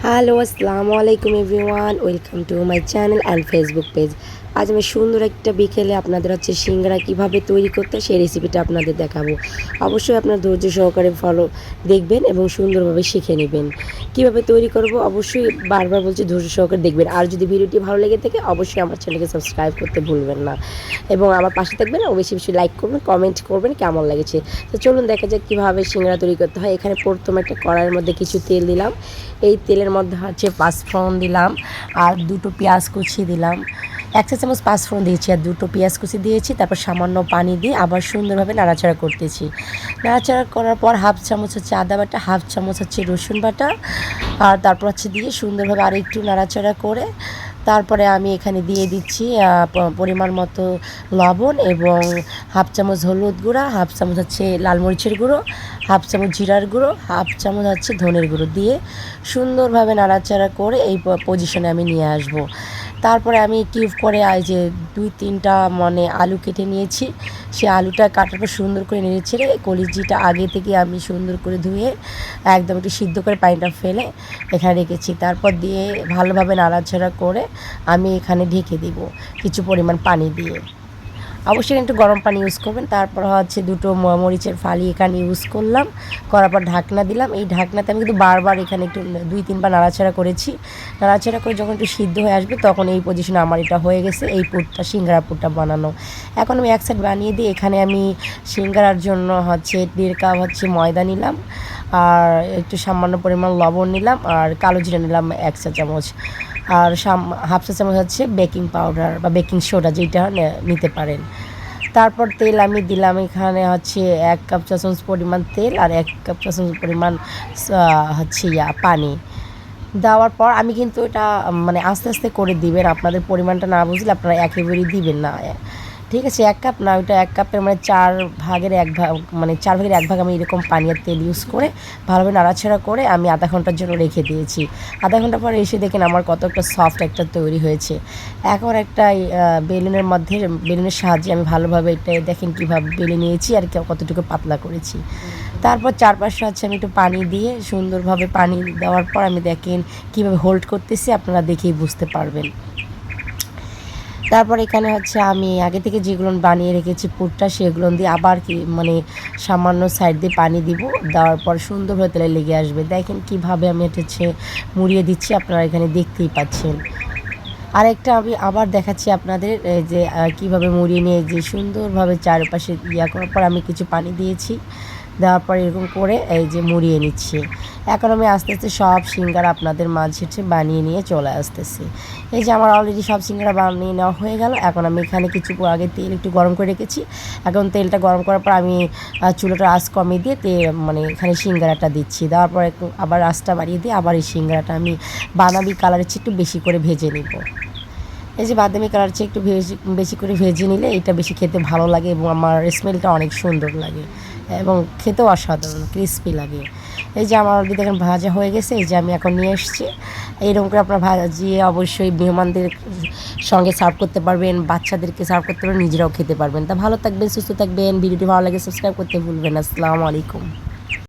Hello আসসালামু আলাইকুম everyone welcome to my channel and Facebook page আজ আমি সুন্দর একটা বিকেলে আপনাদের হচ্ছে সিঙ্গারা কীভাবে তৈরি করতে সেই রেসিপিটা আপনাদের দেখাবো। অবশ্যই আপনার ধৈর্য সহকারে ফলো দেখবেন এবং সুন্দরভাবে শিখে নেবেন। কীভাবে তৈরি করব? অবশ্যই বারবার বলছি, ধৈর্য সহকারে দেখবেন। আর যদি ভিডিওটি ভালো লেগে থাকে, অবশ্যই আমার চ্যানেলকে সাবস্ক্রাইব করতে ভুলবেন না। এবং আমার পাশে থাকবেন ও বেশি বেশি লাইক করবেন কমেন্ট করবেন, কেমন লেগেছে? তো চলুন দেখা যাক কীভাবে সিঙ্গারা তৈরি করতে হয়। এখানে প্রথমে একটা কড়াইয়ের মধ্যে কিছু তেল দিলাম। এই তেলের মধ্যে হচ্ছে পাঁচফোড়ন দিলাম আর দুটো পেঁয়াজ কুচি দিলাম। এক চা চামচ পাঁচফোড়ন দিয়েছি আর দুটো পেঁয়াজ কুচি দিয়েছি, তারপর সামান্য পানি দিয়ে আবার সুন্দরভাবে নাড়াচাড়া করতেছি। নাড়াচাড়া করার পর হাফ চামচ হচ্ছে আদা বাটা, হাফ চামচ হচ্ছে রসুন বাটা আর তারপর হচ্ছে দিয়ে সুন্দরভাবে আর একটু নাড়াচাড়া করে তারপরে আমি এখানে দিয়ে দিচ্ছি পরিমাণ মতো লবণ এবং হাফ চামচ হলুদ গুঁড়া, হাফ চামচ হচ্ছে লাল মরিচের গুঁড়ো হাফ চামচ জিরার গুঁড়ো, হাফ চামচ হচ্ছে ধনের গুঁড়ো দিয়ে সুন্দরভাবে নাড়াচাড়া করে এই পজিশনে আমি নিয়ে আসব। তারপরে আমি কিউব করে যে দুই তিনটা মানে আলু কেটে নিয়েছি, সে আলুটা কাটার পর সুন্দর করে নেড়ে ছেড়ে কলিজিটা আগে থেকে আমি সুন্দর করে ধুয়ে একদম একটু সিদ্ধ করে পানিটা ফেলে এখানে রেখেছি। তারপর দিয়ে ভালোভাবে নাড়াচাড়া করে আমি এখানে ঢেকে দিব কিছু পরিমাণ পানি দিয়ে। অবশ্যই একটু গরম পানি ইউজ করবেন। তারপর হচ্ছে দুটো মরিচের ফালি এখানে ইউজ করলাম। করার পর ঢাকনা দিলাম। এই ঢাকনাতে আমি কিন্তু বারবার এখানে একটু দুই, তিনবার নাড়াচাড়া করেছি। নাড়াচাড়া করে যখন একটু সিদ্ধ হয়ে আসবে তখন এই পজিশনে আমার এটা হয়ে গেছে। এই পুরটা, সিঙ্গারা পুরটা বানানো। এখন আমি এক সাইড বানিয়ে দিই এখানে আমি সিঙ্গারার জন্য হচ্ছে দেড় কাপ হচ্ছে ময়দা নিলাম। আর একটু সামান্য পরিমাণ লবণ নিলাম আর কালো জিরা নিলাম এক চা চামচ। আর হাফ চা চামচ হচ্ছে বেকিং পাউডার বা বেকিং সোডা যেটা নিতে পারেন। তারপর তেল আমি দিলাম এখানে হচ্ছে এক কাপ চা চামচ পরিমাণ তেল আর এক কাপ চা চামচ পরিমাণ হচ্ছে ইয়া, পানি। দেওয়ার পর আমি কিন্তু এটা মানে আস্তে আস্তে করে দিবেন। আপনাদের পরিমাণটা না বুঝলে আপনারা একেবারেই দিবেন না। ঠিক আছে, এক কাপ না, ওইটা এক কাপের মানে চার ভাগের এক ভাগ মানে চার ভাগের এক ভাগ আমি এরকম পানি আর তেল ইউজ করে ভালোভাবে নাড়াচাড়া করে আমি আধা ঘণ্টার জন্য রেখে দিয়েছি। আধা ঘণ্টা পরে এসে দেখেন আমার কত একটা সফট একটা তৈরি হয়েছে। এখন একটা বেলুনের মধ্যে, বেলুনের সাহায্যে আমি ভালোভাবে এটা দেখেন কীভাবে বেলে নিয়েছি আর কতটুকু পাতলা করেছি। তারপর চারপাশে হচ্ছে আমি একটু পানি দিয়ে সুন্দরভাবে পানি দেওয়ার পর আমি দেখেন কীভাবে হোল্ড করতেছি, আপনারা দেখেই বুঝতে পারবেন। তারপর এখানে হচ্ছে আমি আগে থেকে যেগুলো বানিয়ে রেখেছি পুরটা সেগুলো দিয়ে আবার কি মানে সামান্য সাইড দিয়ে পানি দিব, দেওয়ার পর সুন্দরভাবে তেলে লেগে আসবে। দেখেন কীভাবে আমি এটা হচ্ছে মুড়িয়ে দিচ্ছি, আপনারা এখানে দেখতেই পাচ্ছেন। আরেকটা আমি আবার দেখাচ্ছি আপনাদের যে কীভাবে মুড়িয়ে নিয়ে যে সুন্দরভাবে চারপাশে ইয়া করার পর আমি কিছু পানি দিয়েছি। দেওয়ার পর এরকম করে এই যে মুড়িয়ে নিচ্ছি। এখন আমি আস্তে আস্তে সব সিঙ্গারা আপনাদের মাঝে বানিয়ে নিয়ে চলে আসতেছি। এই যে আমার অলরেডি সব সিঙ্গারা বানিয়ে নেওয়া হয়ে গেল। এখন আমি এখানে কিছু আগে তেল একটু গরম করে রেখেছি। এখন তেলটা গরম করার পর আমি চুলোটা আঁচ কমিয়ে দিয়ে তে মানে এখানে সিঙ্গারাটা দিচ্ছি। দেওয়ার পর একটু আবার আঁচটা বাড়িয়ে দিয়ে আবার এই সিঙ্গারাটা আমি বানাবি কালারের চেয়ে একটু বেশি করে ভেজে নিব। এই যে বাদামি কালার চেয়ে একটু বেশি করে ভেজে নিলে এটা বেশি খেতে ভালো লাগে এবং আমার স্মেলটা অনেক সুন্দর লাগে। এবং খেতেও অসাধারণ ক্রিস্পি লাগে। এই যে আমার অলরেডি দেখেন ভাজা হয়ে গেছে, এই যে আমি এখন নিয়ে এসেছি। এইরকম করে আপনার ভাজিয়ে অবশ্যই মেহমানদের সঙ্গে সার্ভ করতে পারবেন, বাচ্চাদেরকে সার্ভ করতে পারবেন, নিজেরাও খেতে পারবেন। তা ভালো থাকবেন, সুস্থ থাকবেন, ভিডিওটি ভালো লাগে সাবস্ক্রাইব করতে ভুলবেন আসসালামু আলাইকুম।